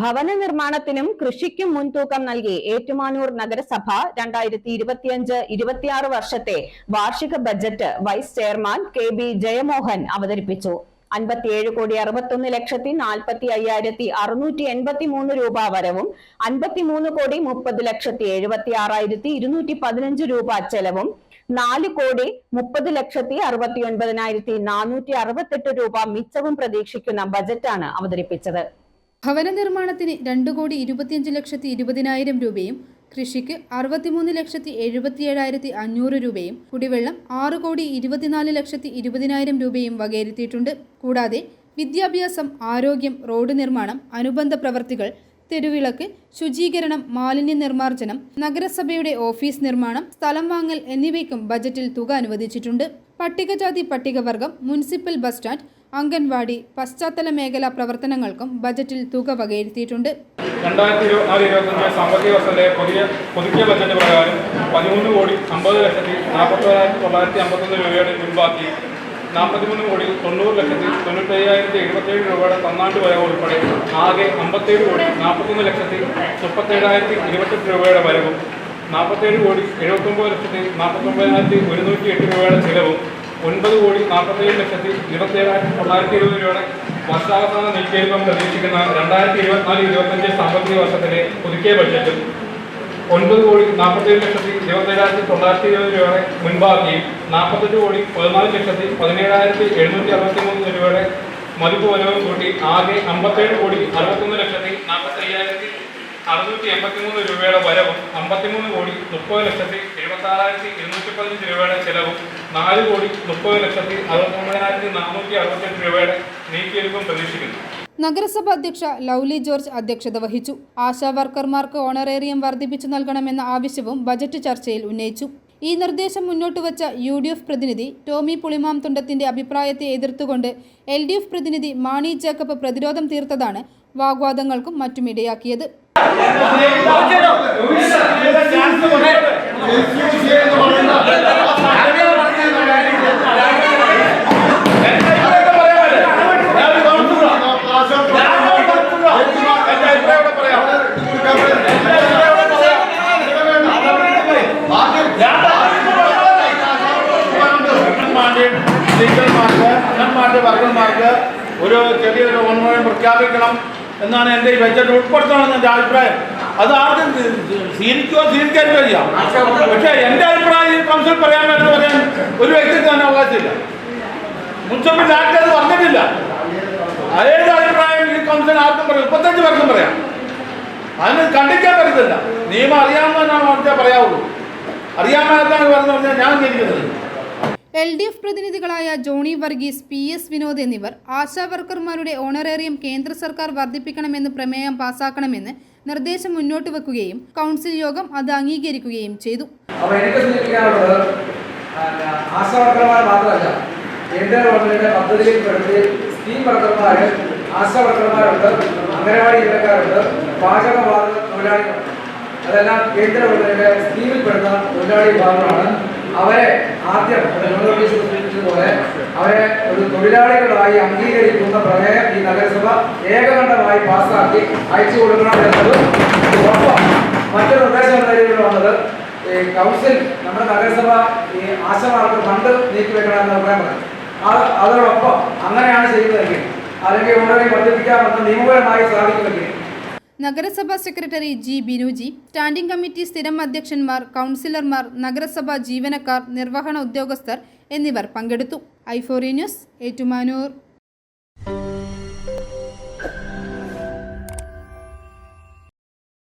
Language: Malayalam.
ഭവന നിർമ്മാണത്തിനും കൃഷിക്കും മുൻതൂക്കം നൽകി ഏറ്റുമാനൂർ നഗരസഭ രണ്ടായിരത്തി ഇരുപത്തിയഞ്ച് ഇരുപത്തിയാറ് വർഷത്തെ വാർഷിക budget vice chairman K B Jayamohan അവതരിപ്പിച്ചു. അൻപത്തിയേഴ് കോടി അറുപത്തൊന്ന് ലക്ഷത്തി നാൽപ്പത്തി അയ്യായിരത്തി അറുന്നൂറ്റി എൺപത്തി മൂന്ന് രൂപ വരവും അൻപത്തിമൂന്ന് കോടി മുപ്പത് ലക്ഷത്തി എഴുപത്തി ആറായിരത്തി ഇരുന്നൂറ്റി പതിനഞ്ച് രൂപ ചെലവും നാല് കോടി മുപ്പത് ലക്ഷത്തി അറുപത്തി ഒൻപതിനായിരത്തി നാനൂറ്റി അറുപത്തെട്ട് രൂപ മിച്ചവും പ്രതീക്ഷിക്കുന്ന ബജറ്റാണ് അവതരിപ്പിച്ചത്. ഭവന നിർമ്മാണത്തിന് രണ്ട് കോടി ഇരുപത്തിയഞ്ച് ലക്ഷത്തി ഇരുപതിനായിരം രൂപയും കൃഷിക്ക് അറുപത്തിമൂന്ന് ലക്ഷത്തി എഴുപത്തിയേഴായിരത്തി അഞ്ഞൂറ് രൂപയും കുടിവെള്ളം ആറ് കോടി ഇരുപത്തിനാല് ലക്ഷത്തി ഇരുപതിനായിരം രൂപയും വകയിരുത്തിയിട്ടുണ്ട്. കൂടാതെ വിദ്യാഭ്യാസം ആരോഗ്യം റോഡ് നിർമ്മാണം അനുബന്ധ പ്രവർത്തികൾ തെരുവിളക്ക് ശുചീകരണം മാലിന്യ നിർമ്മാർജനം നഗരസഭയുടെ ഓഫീസ് നിർമ്മാണം സ്ഥലം വാങ്ങൽ എന്നിവയ്ക്കും ബജറ്റിൽ തുക അനുവദിച്ചിട്ടുണ്ട്. പട്ടികജാതി പട്ടികവർഗം മുനിസിപ്പൽ ബസ് സ്റ്റാൻഡ് അംഗൻവാടി പശ്ചാത്തല മേഖലാ പ്രവർത്തനങ്ങൾക്കും ബജറ്റിൽ തുക വകയിരുത്തിയിട്ടുണ്ട്. രണ്ടായിരത്തി സാമ്പത്തിക വർഷത്തിലെ പുതിയ പുതുക്കിയ ബജറ്റ് പ്രകാരം പതിമൂന്ന് കോടി അമ്പത് ലക്ഷത്തി നാൽപ്പത്തൊരായിരത്തി തൊള്ളായിരത്തി അമ്പത്തൊന്ന് രൂപയുടെ മുൻപാക്കി കോടി തൊണ്ണൂറ് ലക്ഷത്തി തൊണ്ണൂറ്റയ്യായിരത്തി എഴുപത്തേഴ് രൂപയുടെ തന്നാണ്ട് വരവ് ഉൾപ്പെടെ ആകെ അമ്പത്തേഴ് കോടി നാൽപ്പത്തൊന്ന് ലക്ഷത്തി മുപ്പത്തേഴായിരത്തി ഇരുപത്തെട്ട് രൂപയുടെ വരവും നാൽപ്പത്തേഴ് കോടി എഴുപത്തൊമ്പത് ലക്ഷത്തി നാൽപ്പത്തൊമ്പതിനായിരത്തി ഒരുന്നൂറ്റി എട്ട് രൂപയുടെ ചിലവും ഒൻപത് കോടി നാൽപ്പത്തേഴ് ലക്ഷത്തി ഇരുപത്തേഴായിരത്തി തൊള്ളായിരത്തി ഇരുപത് രൂപയുടെ വർഷാവസാന നിക്ഷേപം പ്രതീക്ഷിക്കുന്ന രണ്ടായിരത്തി ഇരുപത്തിനാല് ഇരുപത്തഞ്ച് സാമ്പത്തിക വർഷത്തിലെ പുതുക്കിയ ബഡ്ജറ്റും ഒൻപത് കോടി നാൽപ്പത്തേഴ് ലക്ഷത്തി ഇരുപത്തേഴായിരത്തി തൊള്ളായിരത്തി ഇരുപത് രൂപയുടെ മുൻപാക്കിയും നാൽപ്പത്തെട്ട് കോടി പതിനാല് ലക്ഷത്തി പതിനേഴായിരത്തി എഴുന്നൂറ്റി അറുപത്തി മൂന്ന് രൂപയുടെ മതിപ്പ് വരവും കൂട്ടി ആകെ അമ്പത്തേഴ് കോടി അറുപത്തൊന്ന് ലക്ഷത്തി നാൽപ്പത്തി അയ്യായിരത്തി അറുന്നൂറ്റി എൺപത്തി മൂന്ന് രൂപയുടെ വരവും അമ്പത്തിമൂന്ന് കോടി മുപ്പത് ലക്ഷത്തി എഴുപത്തി ആറായിരത്തി ഇരുന്നൂറ്റി പതിനഞ്ച് രൂപയുടെ ചെലവും നാല് കോടി മുപ്പത് ലക്ഷത്തി അറുപത്തൊമ്പതിനായിരത്തി നാനൂറ്റി അറുപത്തെട്ട് രൂപയുടെ നീക്കിയെടുപ്പും പ്രതീക്ഷിക്കുന്നു. നഗരസഭ അധ്യക്ഷ ലൗലി ജോർജ് അധ്യക്ഷത വഹിച്ചു. ആശാ വർക്കർമാർക്ക് ഓണറേറിയം വർദ്ധിപ്പിച്ചു നൽകണമെന്ന ആവശ്യവും ബജറ്റ് ചർച്ചയിൽ ഉന്നയിച്ചു. ഈ നിർദ്ദേശം മുന്നോട്ട് വച്ച യു ഡി എഫ് പ്രതിനിധി ടോമി പുളിമാം തുണ്ടത്തിന്റെ അഭിപ്രായത്തെ എതിർത്തുകൊണ്ട് എൽ ഡി എഫ് പ്രതിനിധി മാണി ജേക്കബ് പ്രതിരോധം തീർത്തതാണ് വാഗ്വാദങ്ങൾക്കും മറ്റും സ്ത്രീകന്മാർക്ക് അണ്ണന്മാരുടെ വർഗന്മാർക്ക് ഒരു ചെറിയൊരു ഓൺമയം പ്രഖ്യാപിക്കണം എന്നാണ് എന്റെ ഈ ബജറ്റ് ഉൾപ്പെടുത്തണമെന്ന് എന്റെ അഭിപ്രായം. അത് ആർക്കും സ്വീകരിക്കുകയോ സ്വീകരിക്കാതിരിക്കുകയോ ചെയ്യാം. പക്ഷേ എന്റെ അഭിപ്രായം കൗൺസിൽ പറയാൻ വേണ്ടി പറയാൻ ഒരു വ്യക്തിക്ക് തന്നെ അവകാശമില്ല. മുൻസിപ്പൽ ആക്ട് അത് പറഞ്ഞിട്ടില്ല. അതേത് അഭിപ്രായം ഈ കൗൺസിൽ ആർക്കും പറയാം? മുപ്പത്തഞ്ച് പേർക്കും പറയാം. അതിന് കണ്ടിക്കാൻ പറ്റത്തില്ല. നിയമം അറിയാവുന്നതാണ് പറഞ്ഞാൽ പറയാവുള്ളൂ. അറിയാമെന്നാണ് പറഞ്ഞു പറഞ്ഞാൽ ഞാൻ അംഗീകരിക്കുന്നത് എൽ ഡി എഫ് പ്രതിനിധികളായ Johnny Varghese P S Vinod എന്നിവർ ആശാ വർക്കർമാരുടെ ഓണറേറിയം കേന്ദ്ര സർക്കാർ വർദ്ധിപ്പിക്കണമെന്ന് പ്രമേയം പാസാക്കണമെന്ന് നിർദ്ദേശം മുന്നോട്ട് വെക്കുകയും കൗൺസിൽ യോഗം അത് അംഗീകരിക്കുകയും ചെയ്തു. മാത്രമല്ല വർക്കർമാർ അതെല്ലാം കേന്ദ്ര സ്കീമിൽ തൊഴിലാളി വിഭാഗങ്ങളാണ്. അവരെ ആദ്യം നോട്ടീസ് സൂചിപ്പിച്ചതുപോലെ അവരെ ഒരു തൊഴിലാളികളായി അംഗീകരിക്കുന്ന പ്രമേയം ഈ നഗരസഭ ഏകകണ്ഠമായി പാസ്സാക്കി അയച്ചു കൊടുക്കണം എന്നത് ഒപ്പം മറ്റൊരു നിർദ്ദേശം കാര്യങ്ങൾ വന്നത് ഈ കൗൺസിൽ നമ്മുടെ നഗരസഭ ഈ ആശമാർക്ക് ഫണ്ട് നീക്കിവെക്കണം എന്ന് അഭിപ്രായം പറഞ്ഞു. അത് അതോടൊപ്പം അങ്ങനെയാണ് ചെയ്യുന്നതെങ്കിൽ അല്ലെങ്കിൽ ഉടനെ വർദ്ധിപ്പിക്കാമെന്ന് നിയമപരമായി സാധിക്കുമെങ്കിൽ നഗരസഭാ secretary G Binuji standing committee സ്ഥിരം അധ്യക്ഷന്മാർ കൗൺസിലർമാർ നഗരസഭാ ജീവനക്കാർ നിർവഹണ ഉദ്യോഗസ്ഥർ എന്നിവർ പങ്കെടുത്തു. ഐഫോറി ന്യൂസ് ഏറ്റുമാനൂർ.